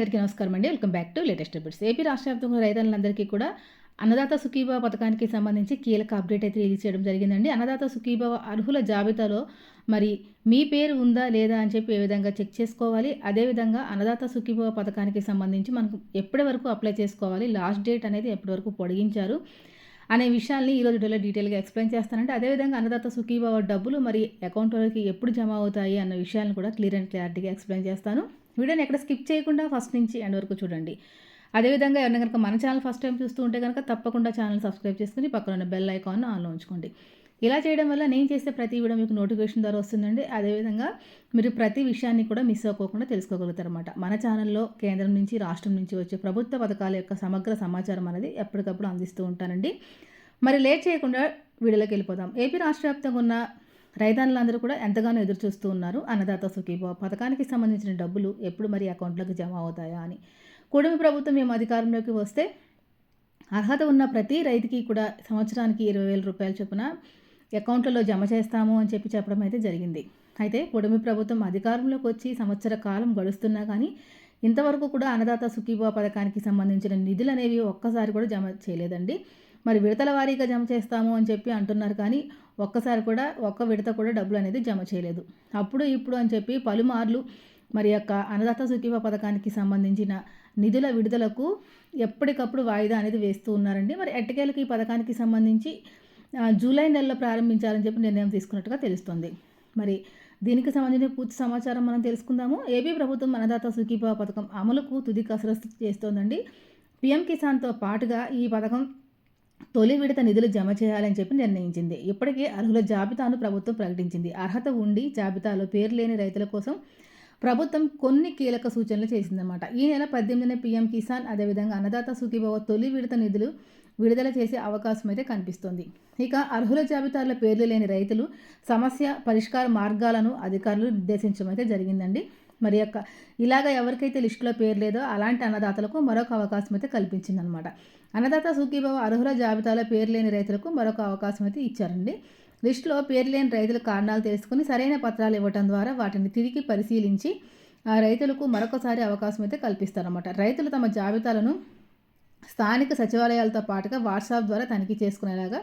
అందరికీ నమస్కారం అండి. Welcome back to latest updates. AP రాష్ట్ర వ్యాప్తంగా రైతులందరికీ కూడా అన్నదాత సుఖీభావ పథకానికి సంబంధించి కీలక అప్డేట్ అయితే రిలీజ్ చేయడం జరిగిందండి. అన్నదాత సుఖీభావ అర్హుల జాబితాలో మరి మీ పేరు ఉందా లేదా అని చెప్పి ఏ విధంగా చెక్ చేసుకోవాలి? అదేవిధంగా అన్నదాత సుఖీభావ పథకానికి సంబంధించి మనకు ఎప్పటి వరకు అప్లై చేసుకోవాలి? లాస్ట్ డేట్ అనేది ఎప్పటి వరకు పొడిగించారు? అనే విషయాల్ని ఈరోజు వీడియోలో డీటెయిల్గా ఎక్స్ప్లెయిన్ చేస్తానంటే అదేవిధంగా అన్నదాత సుఖీభావ డబ్బులు మరి అకౌంట్లోకి ఎప్పుడు జమ అవుతాయి అన్న విషయాలను కూడా క్లియర్ అండ్ క్లారిటీగా ఎక్స్ప్లెయిన్ చేస్తాను. వీడియోని ఎక్కడ స్కిప్ చేయకుండా ఫస్ట్ నుంచి ఎండ్ వరకు చూడండి. అదేవిధంగా ఎవరైనా కనుక మన ఛానల్ ఫస్ట్ టైం చూస్తూ ఉంటే కనుక తప్పకుండా ఛానల్ సబ్స్క్రైబ్ చేసుకుని పక్కన ఉన్న బెల్ ఐకాన్ ఆన్లో ఉంచుకోండి. ఇలా చేయడం వల్ల నేను చేసే ప్రతి వీడియో మీకు నోటిఫికేషన్ ద్వారా వస్తుందండి. అదేవిధంగా మీరు ప్రతి విషయాన్ని కూడా మిస్ అవ్వకుండా తెలుసుకోగలుగుతారన్నమాట. మన ఛానల్లో కేంద్రం నుంచి రాష్ట్రం నుంచి వచ్చే ప్రభుత్వ పథకాల యొక్క సమగ్ర సమాచారం అనేది ఎప్పటికప్పుడు అందిస్తూ ఉంటానండి. మరి లేట్ చేయకుండా వీడియోలోకి వెళ్ళిపోదాం. ఏపీ రాష్ట్ర వ్యాప్తంగా ఉన్న రైతాన్లందరూ కూడా ఎంతగానో ఎదురు చూస్తూ ఉన్నారు. అన్నదాత సుఖీభావ పథకానికి సంబంధించిన డబ్బులు ఎప్పుడు మరి అకౌంట్లోకి జమ అవుతాయా అని. కూడమి ప్రభుత్వం మేము అధికారంలోకి వస్తే అర్హత ఉన్న ప్రతి రైతుకి కూడా సంవత్సరానికి ఇరవై వేల రూపాయల చొప్పున అకౌంట్లలో జమ చేస్తాము అని చెప్పి చెప్పడం అయితే జరిగింది. అయితే కుడమి ప్రభుత్వం అధికారంలోకి వచ్చి సంవత్సర కాలం గడుస్తున్నా కానీ ఇంతవరకు కూడా అన్నదాత సుఖీభావ పథకానికి సంబంధించిన నిధులు అనేవి ఒక్కసారి కూడా జమ చేయలేదండి. మరి విడతల వారీగా జమ చేస్తాము అని చెప్పి అంటున్నారు కానీ ఒక్కసారి కూడా ఒక్క విడత కూడా డబ్బులు అనేది జమ చేయలేదు. అప్పుడు ఇప్పుడు అని చెప్పి పలుమార్లు మరి యొక్క అన్నదాత సుఖీప పథకానికి సంబంధించిన నిధుల విడుదలకు ఎప్పటికప్పుడు వాయిదా అనేది వేస్తూ ఉన్నారండి. మరి ఎట్టకేలకు ఈ పథకానికి సంబంధించి జూలై నెలలో ప్రారంభించాలని చెప్పి నిర్ణయం తీసుకున్నట్టుగా తెలుస్తుంది. మరి దీనికి సంబంధించిన పూర్తి సమాచారం మనం తెలుసుకుందాము. ఏపీ ప్రభుత్వం అన్నదాత సుఖీభావ పథకం అమలుకు తుది కసరత్తు చేస్తోందండి. పిఎం కిసాన్తో పాటుగా ఈ పథకం తొలి విడత నిధులు జమ చేయాలని చెప్పి నిర్ణయించింది. ఇప్పటికే అర్హుల జాబితాను ప్రభుత్వం ప్రకటించింది. అర్హత ఉండి జాబితాలో పేరు లేని రైతుల కోసం ప్రభుత్వం కొన్ని కీలక సూచనలు చేసిందన్నమాట. ఈ నెల పద్దెనిమిదిన పీఎం కిసాన్ అదేవిధంగా అన్నదాత సుఖీభవ తొలి విడత నిధులు విడుదల చేసే అవకాశం అయితే కనిపిస్తోంది. ఇక అర్హుల జాబితాలో పేర్లు లేని రైతులు సమస్య పరిష్కార మార్గాలను అధికారులు నిర్దేశించడం అయితే జరిగిందండి. మరి యొక్క ఇలాగ ఎవరికైతే లిస్టులో పేరు లేదో అలాంటి అన్నదాతలకు మరొక అవకాశం అయితే కల్పించిందనమాట. అన్నదాత సుఖీభావ అర్హుల జాబితాలో పేరు లేని రైతులకు మరొక అవకాశం అయితే ఇచ్చారండి. లిస్టులో పేరు లేని రైతుల కారణాలు తెలుసుకుని సరైన పత్రాలు ఇవ్వటం ద్వారా వాటిని తిరిగి పరిశీలించి ఆ రైతులకు మరొకసారి అవకాశం అయితే కల్పిస్తారన్నమాట రైతులు తమ జాబితాలను స్థానిక సచివాలయాలతో పాటుగా వాట్సాప్ ద్వారా తనిఖీ చేసుకునేలాగా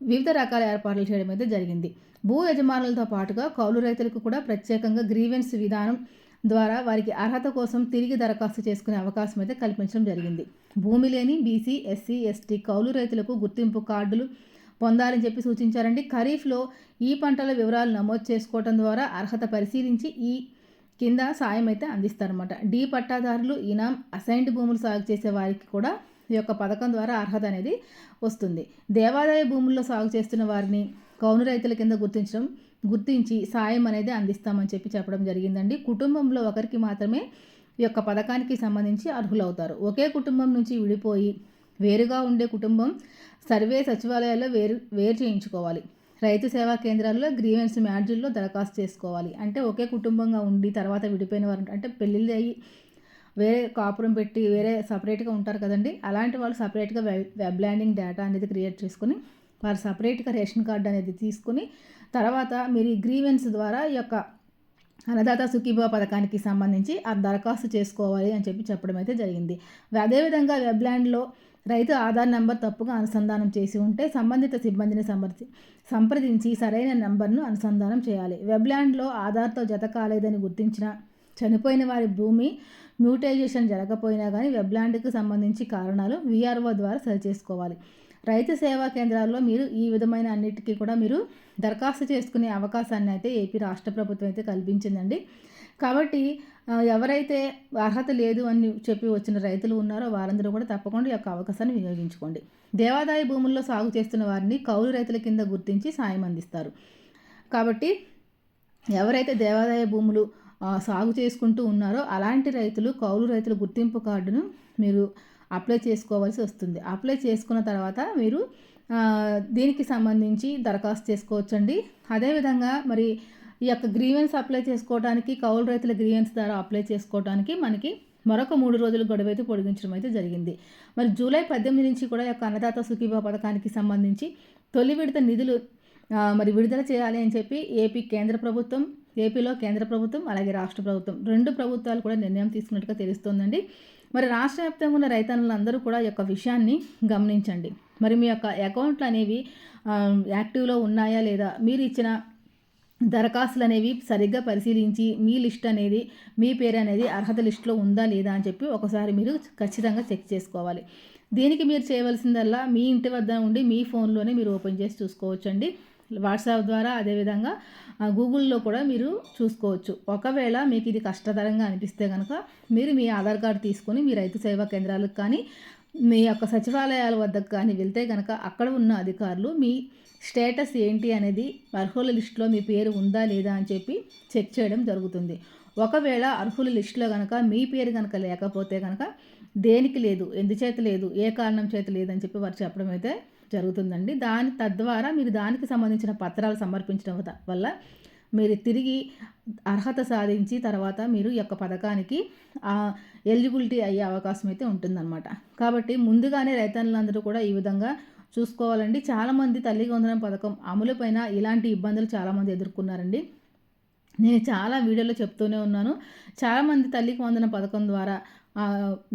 వివిధ రకాల ఏర్పాట్లు చేయడం అయితే జరిగింది. భూ యజమానులతో పాటుగా కౌలు రైతులకు కూడా ప్రత్యేకంగా గ్రీవెన్స్ విధానం ద్వారా వారికి అర్హత కోసం తిరిగి దరఖాస్తు చేసుకునే అవకాశం అయితే కల్పించడం జరిగింది. భూమి లేని బీసీ ఎస్సీ ఎస్టీ కౌలు రైతులకు గుర్తింపు కార్డులు పొందాలని చెప్పి సూచించారండి. ఖరీఫ్లో ఈ పంటల వివరాలు నమోదు చేసుకోవడం ద్వారా అర్హత పరిశీలించి ఈ కింద సాయం అయితే అందిస్తారన్నమాట. డి పట్టాదారులు ఇనాం అసైన్డ్ భూములు సాగు చేసే వారికి కూడా ఈ యొక్క పథకం ద్వారా అర్హత అనేది వస్తుంది. దేవాదాయ భూముల్లో సాగు చేస్తున్న వారిని కౌను రైతుల కింద గుర్తించడం గుర్తించి సాయం అనేది అందిస్తామని చెప్పి చెప్పడం జరిగిందండి. కుటుంబంలో ఒకరికి మాత్రమే ఈ యొక్క పథకానికి సంబంధించి అర్హులవుతారు. ఒకే కుటుంబం నుంచి విడిపోయి వేరుగా ఉండే కుటుంబం సర్వే సచివాలయాల్లో వేరు వేరు చేయించుకోవాలి. రైతు సేవా కేంద్రాల్లో గ్రీవెన్స్ మ్యాడ్జిల్లో దరఖాస్తు చేసుకోవాలి. అంటే ఒకే కుటుంబంగా ఉండి తర్వాత విడిపోయిన వారు అంటే పెళ్ళిళ్ళు అయ్యి వేరే కాపురం పెట్టి వేరే సపరేట్గా ఉంటారు కదండి. అలాంటి వాళ్ళు సపరేట్గా వెబ్ ల్యాండింగ్ డేటా అనేది క్రియేట్ చేసుకుని వారు సపరేట్గా రేషన్ కార్డు అనేది తీసుకుని తర్వాత మీరు ఈ గ్రీవెన్స్ ద్వారా ఈ యొక్క అన్నదాత సుఖీభవ పథకానికి సంబంధించి ఆ దరఖాస్తు చేసుకోవాలి అని చెప్పి చెప్పడం అయితే జరిగింది. అదేవిధంగా వెబ్లాండ్లో రైతు ఆధార్ నెంబర్ తప్పుగా అనుసంధానం చేసి ఉంటే సంబంధిత సిబ్బందిని సంప్రది సంప్రదించి సరైన నెంబర్ను అనుసంధానం చేయాలి. వెబ్లాండ్లో ఆధార్తో జత కాలేదని గుర్తించిన చనిపోయిన వారి భూమి మ్యూటైజేషన్ జరగకపోయినా కానీ వెబ్లాండ్కు సంబంధించి కారణాలు వీఆర్ఓ ద్వారా సరిచేసుకోవాలి. రైతు సేవా కేంద్రాల్లో మీరు ఈ విధమైన అన్నిటికీ కూడా మీరు దరఖాస్తు చేసుకునే అవకాశాన్ని అయితే ఏపీ రాష్ట్ర ప్రభుత్వం అయితే కల్పించిందండి. కాబట్టి ఎవరైతే అర్హత లేదు అని చెప్పి వచ్చిన రైతులు ఉన్నారో వారందరూ కూడా తప్పకుండా ఈ యొక్క అవకాశాన్ని వినియోగించుకోండి. దేవాదాయ భూముల్లో సాగు చేస్తున్న వారిని కౌలు రైతుల కింద గుర్తించి సాయం అందిస్తారు. కాబట్టి ఎవరైతే దేవాదాయ భూములు సాగు చేసుకుంటూ ఉన్నారో అలాంటి రైతులు కౌలు రైతుల గుర్తింపు కార్డును మీరు అప్లై చేసుకోవాల్సి వస్తుంది. అప్లై చేసుకున్న తర్వాత మీరు దీనికి సంబంధించి దరఖాస్తు చేసుకోవచ్చండి. అదేవిధంగా మరి ఈ యొక్క గ్రీవెన్స్ అప్లై చేసుకోవడానికి కౌలు రైతుల గ్రీవెన్స్ ద్వారా అప్లై చేసుకోవడానికి మనకి మరొక మూడు రోజులు గడువైతే పొడిగించడం అయితే జరిగింది. మరి జూలై పద్దెనిమిది నుంచి కూడా యొక్క అన్నదాత సుఖీభా పథకానికి సంబంధించి తొలి విడత నిధులు మరి విడుదల చేయాలి అని చెప్పి ఏపీ కేంద్ర ప్రభుత్వం ఏపీలో కేంద్ర ప్రభుత్వం అలాగే రాష్ట్ర ప్రభుత్వం రెండు ప్రభుత్వాలు కూడా నిర్ణయం తీసుకున్నట్టుగా తెలుస్తోందండి. మరి రాష్ట్ర వ్యాప్తంగా ఉన్న రైతన్నులందరూ కూడా ఈ యొక్క విషయాన్ని గమనించండి. మరి మీ యొక్క అకౌంట్లు అనేవి యాక్టివ్లో ఉన్నాయా లేదా మీరు ఇచ్చిన దరఖాస్తులు అనేవి సరిగ్గా పరిశీలించి మీ లిస్ట్ అనేది మీ పేరు అనేది అర్హత లిస్టులో ఉందా లేదా అని చెప్పి ఒకసారి మీరు ఖచ్చితంగా చెక్ చేసుకోవాలి. దీనికి మీరు చేయవలసిందల్లా మీ ఇంటి వద్ద ఉండి మీ ఫోన్లోనే మీరు ఓపెన్ చేసి చూసుకోవచ్చండి. వాట్సాప్ ద్వారా అదేవిధంగా గూగుల్లో కూడా మీరు చూసుకోవచ్చు. ఒకవేళ మీకు ఇది కష్టతరంగా అనిపిస్తే కనుక మీరు మీ ఆధార్ కార్డు తీసుకొని మీ రైతు సేవా కేంద్రాలకు కానీ మీ యొక్క సచివాలయాల వద్దకు కానీ వెళ్తే కనుక అక్కడ ఉన్న అధికారులు మీ స్టేటస్ ఏంటి అనేది అర్హుల లిస్టులో మీ పేరు ఉందా లేదా అని చెప్పి చెక్ చేయడం జరుగుతుంది. ఒకవేళ అర్హుల లిస్టులో కనుక మీ పేరు కనుక లేకపోతే కనుక దేనికి లేదు ఎందుచేత లేదు ఏ కారణం చేత లేదని చెప్పి వారు చెప్పడం అయితే జరుగుతుందండి. దాని తద్వారా మీరు దానికి సంబంధించిన పత్రాలు సమర్పించడం వల్ల మీరు తిరిగి అర్హత సాధించి తర్వాత మీరు ఈ యొక్క పథకానికి ఎలిజిబిలిటీ అయ్యే అవకాశం అయితే ఉంటుందన్నమాట. కాబట్టి ముందుగానే రైతన్నులందరూ కూడా ఈ విధంగా చూసుకోవాలండి. చాలామంది తల్లి వందనం పథకం అమలుపైన ఇలాంటి ఇబ్బందులు చాలామంది ఎదుర్కొన్నారండి. నేను చాలా వీడియోలో చెప్తూనే ఉన్నాను. చాలామంది తల్లికి వందన పథకం ద్వారా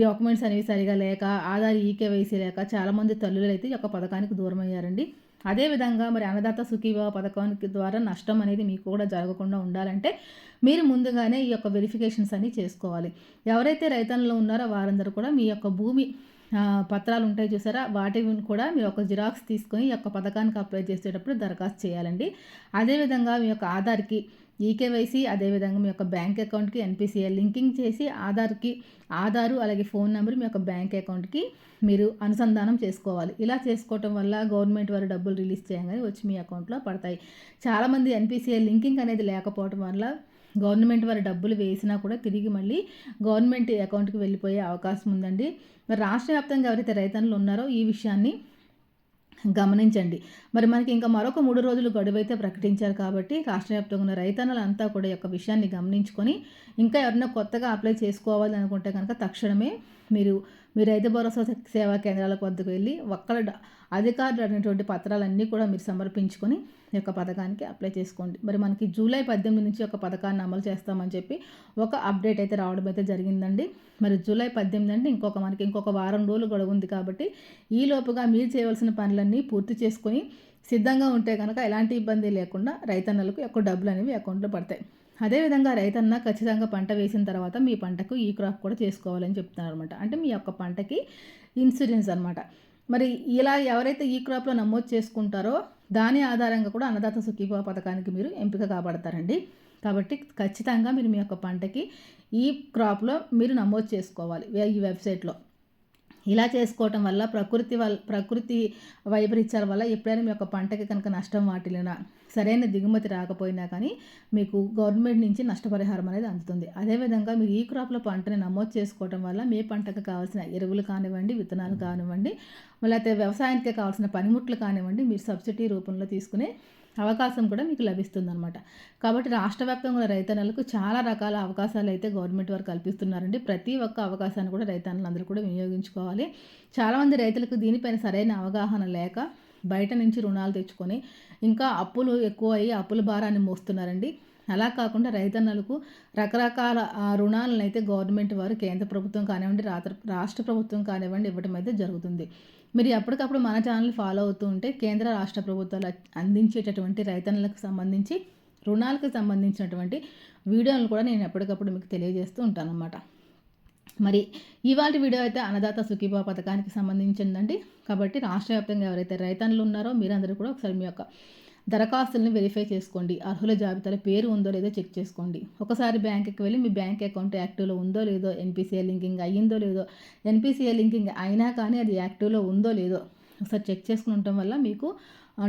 డాక్యుమెంట్స్ అనేవి సరిగా లేక ఆధార్ ఈకేవైసీ లేక చాలామంది తల్లులు అయితే ఈ యొక్క పథకానికి దూరం అయ్యారండి అదేవిధంగా మరి అన్నదాత సుఖీభావ పథకానికి ద్వారా నష్టం అనేది మీకు కూడా జరగకుండా ఉండాలంటే మీరు ముందుగానే ఈ యొక్క వెరిఫికేషన్స్ అన్ని చేసుకోవాలి. ఎవరైతే రైతన్లో ఉన్నారో వారందరూ కూడా మీ యొక్క భూమి పత్రాలు ఉంటాయి చూసారా? వాటిని కూడా మీ యొక్క జిరాక్స్ తీసుకొని ఈ యొక్క పథకానికి అప్లై చేసేటప్పుడు దరఖాస్తు చేయాలండి. అదేవిధంగా మీ యొక్క ఆధార్కి ఈకేవైసీ అదేవిధంగా మీ యొక్క బ్యాంక్ అకౌంట్కి ఎన్పిసిఐ లింకింగ్ చేసి ఆధార్కి ఆధారు అలాగే ఫోన్ నెంబర్ మీ యొక్క బ్యాంక్ అకౌంట్కి మీరు అనుసంధానం చేసుకోవాలి. ఇలా చేసుకోవటం వల్ల గవర్నమెంట్ వారు డబ్బులు రిలీజ్ చేయగానే వచ్చి మీ అకౌంట్లో పడతాయి. చాలామంది ఎన్పిసిఐ లింకింగ్ అనేది లేకపోవటం వల్ల గవర్నమెంట్ వారి డబ్బులు వేసినా కూడా తిరిగి మళ్ళీ గవర్నమెంట్ అకౌంట్కి వెళ్ళిపోయే అవకాశం ఉందండి. మరి రాష్ట్ర వ్యాప్తంగా ఎవరైతే రైతన్లు ఉన్నారో ఈ విషయాన్ని గమనించండి. మరి మనకి ఇంకా మరొక మూడు రోజులు గడువైతే ప్రకటించారు కాబట్టి రాష్ట్ర వ్యాప్తంగా ఉన్న రైతన్నులంతా కూడా యొక్క విషయాన్ని గమనించుకొని ఇంకా ఎవరైనా కొత్తగా అప్లై చేసుకోవాలి అనుకుంటే కనుక తక్షణమే మీరు మీరు రైతు భరోసా సేవా కేంద్రాలకు వద్దకు వెళ్ళి ఒక్కల అధికారులు అనేటువంటి పత్రాలన్నీ కూడా మీరు సమర్పించుకొని ఈ యొక్క పథకానికి అప్లై చేసుకోండి. మరి మనకి జూలై పద్దెనిమిది నుంచి ఒక పథకాన్ని అమలు చేస్తామని చెప్పి ఒక అప్డేట్ అయితే రావడం అయితే జరిగిందండి. మరి జూలై పద్దెనిమిది అంటే ఇంకొక మనకి ఇంకొక వారం రోజులు గడువు ఉంది కాబట్టి ఈ లోపుగా మీరు చేయవలసిన పనులన్నీ పూర్తి చేసుకొని సిద్ధంగా ఉంటే కనుక ఎలాంటి ఇబ్బంది లేకుండా రైతన్నలకు ఎక్కువ డబ్బులు అనేవి అకౌంట్లో పడతాయి. అదేవిధంగా రైతన్న ఖచ్చితంగా పంట వేసిన తర్వాత మీ పంటకు ఈ క్రాప్ కూడా చేసుకోవాలని చెప్తున్నారు అనమాట అంటే మీ యొక్క పంటకి ఇన్సూరెన్స్ అనమాట మరి ఇలా ఎవరైతే ఈ క్రాప్లో నమోదు చేసుకుంటారో దాని ఆధారంగా కూడా అన్నదాత సుఖీభావ పథకానికి మీరు ఎంపిక కాబడతారండి. కాబట్టి ఖచ్చితంగా మీరు మీ యొక్క పంటకి ఈ క్రాప్లో మీరు నమోదు చేసుకోవాలి. ఈ వెబ్సైట్లో ఇలా చేసుకోవటం వల్ల ప్రకృతి వల్ల ప్రకృతి వైపరీత్యాల వల్ల ఎప్పుడైనా మీ యొక్క పంటకి కనుక నష్టం వాటిల్లినా సరైన దిగుమతి రాకపోయినా కానీ మీకు గవర్నమెంట్ నుంచి నష్టపరిహారం అనేది అందుతుంది. అదేవిధంగా మీరు ఈ క్రాప్లో పంటని నమోదు చేసుకోవడం వల్ల మీ పంటకు కావాల్సిన ఎరువులు కానివ్వండి విత్తనాలు కానివ్వండి లేకపోతే వ్యవసాయానికి కావాల్సిన పనిముట్లు కానివ్వండి మీరు సబ్సిడీ రూపంలో తీసుకునే అవకాశం కూడా మీకు లభిస్తుంది అనమాట కాబట్టి రాష్ట్ర వ్యాప్తంగా రైతన్నలకు చాలా రకాల అవకాశాలు అయితే గవర్నమెంట్ వారు కల్పిస్తున్నారండి. ప్రతి ఒక్క అవకాశాన్ని కూడా రైతన్నలు అందరూ కూడా వినియోగించుకోవాలి. చాలామంది రైతులకు దీనిపైన సరైన అవగాహన లేక బయట నుంచి రుణాలు తెచ్చుకొని ఇంకా అప్పులు ఎక్కువ అయ్యి అప్పుల భారాన్ని మోస్తున్నారండి. అలా కాకుండా రైతన్నలకు రకరకాల రుణాలను అయితే గవర్నమెంట్ వారు కేంద్ర ప్రభుత్వం కానివ్వండి రాష్ట్ర ప్రభుత్వం కానివ్వండి ఇవ్వడం అయితే జరుగుతుంది. మీరు ఎప్పటికప్పుడు మన ఛానల్ ఫాలో అవుతూ ఉంటే కేంద్ర రాష్ట్ర ప్రభుత్వాలు అందించేటటువంటి రైతన్నలకు సంబంధించి రుణాలకు సంబంధించినటువంటి వీడియోలను కూడా నేను ఎప్పటికప్పుడు మీకు తెలియజేస్తూ ఉంటాను అన్నమాట మరి ఇవాళ వీడియో అయితే అన్నదాత సుఖీభా పథకానికి సంబంధించిందండి. కాబట్టి రాష్ట్ర వ్యాప్తంగా ఎవరైతే రైతన్నులు ఉన్నారో మీరందరూ కూడా ఒకసారి మీ యొక్క దరఖాస్తులను వెరిఫై చేసుకోండి. అర్హుల జాబితాలో పేరు ఉందో లేదో చెక్ చేసుకోండి. ఒకసారి బ్యాంకుకి వెళ్ళి మీ బ్యాంక్ అకౌంట్ యాక్టివ్లో ఉందో లేదో ఎన్పిసిఐ లింకింగ్ అయ్యిందో లేదో ఎన్పిసిఐ లింకింగ్ అయినా కానీ అది యాక్టివ్లో ఉందో లేదో ఒకసారి చెక్ చేసుకుని ఉండటం వల్ల మీకు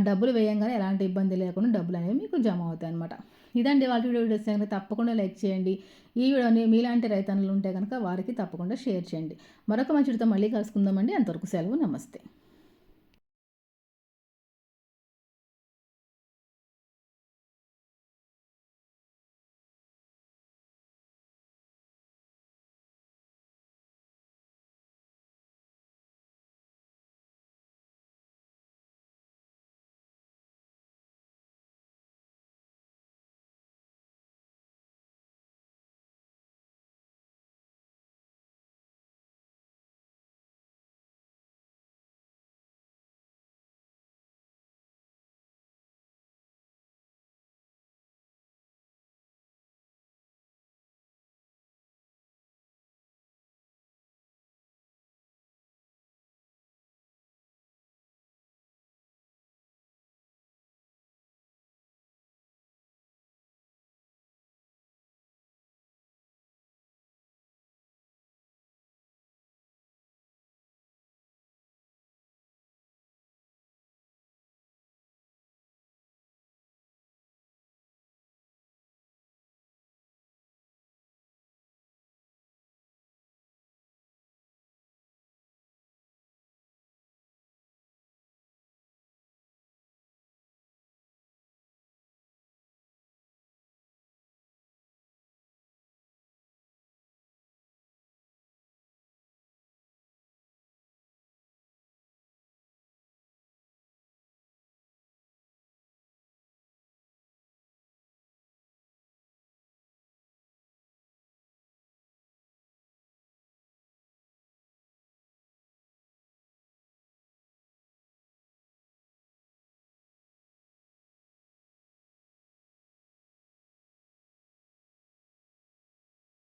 డబ్బులు వేయంగానే ఎలాంటి ఇబ్బంది లేకుండా డబ్బులు అనేవి మీకు జమ అవుతాయి అనమాట ఇదండి వాళ్ళ వీడియో. వీడియోస్ కనుక తప్పకుండా లైక్ చేయండి. ఈ వీడియోని మీలాంటి రైతన్నులు ఉంటే కనుక వారికి తప్పకుండా షేర్ చేయండి. మరొక మంచితో మళ్ళీ కలుసుకుందామండి. అంతవరకు సెలవు. నమస్తే.